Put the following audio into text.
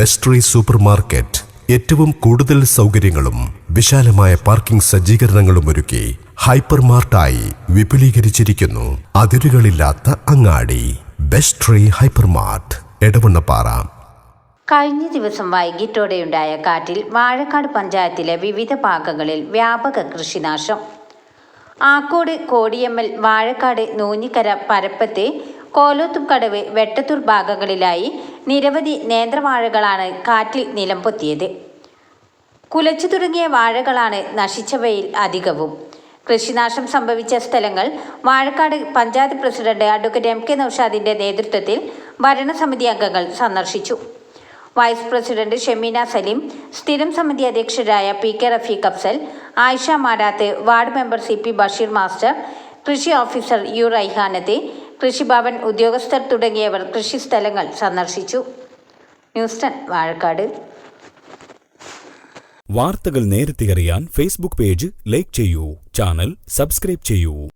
Best re super market ഏറ്റവും കൂടുതൽ സൗകര്യങ്ങളും വിശാലമായ പാർക്കിംഗ് സജ്ജീകരണങ്ങളും ഒരുക്കി ഹൈപ്പർ മാർട്ടായി വിപുലീകരിച്ചിരിക്കുന്നു. അതിരുകളില്ലാത്ത അങ്ങാടി. Best tree hyper mart Edavannappara. കഴിഞ്ഞ ദിവസം വൈകിട്ടോടെയുണ്ടായ കാറ്റിൽ വാഴക്കാട് പഞ്ചായത്തിലെ വിവിധ ഭാഗങ്ങളിൽ വ്യാപക കൃഷിനാശം. ആക്കോട് കോടിയമ്മൽ വാഴക്കാട് നൂഞ്ഞിക്കര പരപ്പത്തെ കോലോത്തുംകടവ് വെട്ടത്തൂർ ഭാഗങ്ങളിലായി നിരവധി നേന്ത്രവാഴകളാണ് കാറ്റിൽ നിലം പൊത്തിയത് കുലച്ചു തുടങ്ങിയ വാഴകളാണ് നശിച്ചവയിൽ അധികവും. കൃഷിനാശം സംഭവിച്ച സ്ഥലങ്ങൾ Vazhakkad panchayat president advocate M K നൌഷാദിന്റെ നേതൃത്വത്തിൽ ഭരണസമിതി അംഗങ്ങൾ സന്ദർശിച്ചു. വൈസ് പ്രസിഡന്റ് ഷെമീന സലീം സ്ഥിരം സമിതി അധ്യക്ഷരായ P K Rafeeq Afsal Ayisha Marath ward member C P Basheer master കൃഷി ഓഫീസർ യു റൈഹാനത്ത് കൃഷിഭവൻ ഉദ്യോഗസ്ഥർ തുടങ്ങിയവർ കൃഷിസ്ഥലങ്ങൾ സന്ദർശിച്ചു. News ten Vazhakkad. വാർത്തകൾ നേരത്തെ അറിയാൻ ഫേസ്ബുക്ക് പേജ് ലൈക്ക് ചെയ്യൂ. ചാനൽ സബ്സ്ക്രൈബ് ചെയ്യൂ.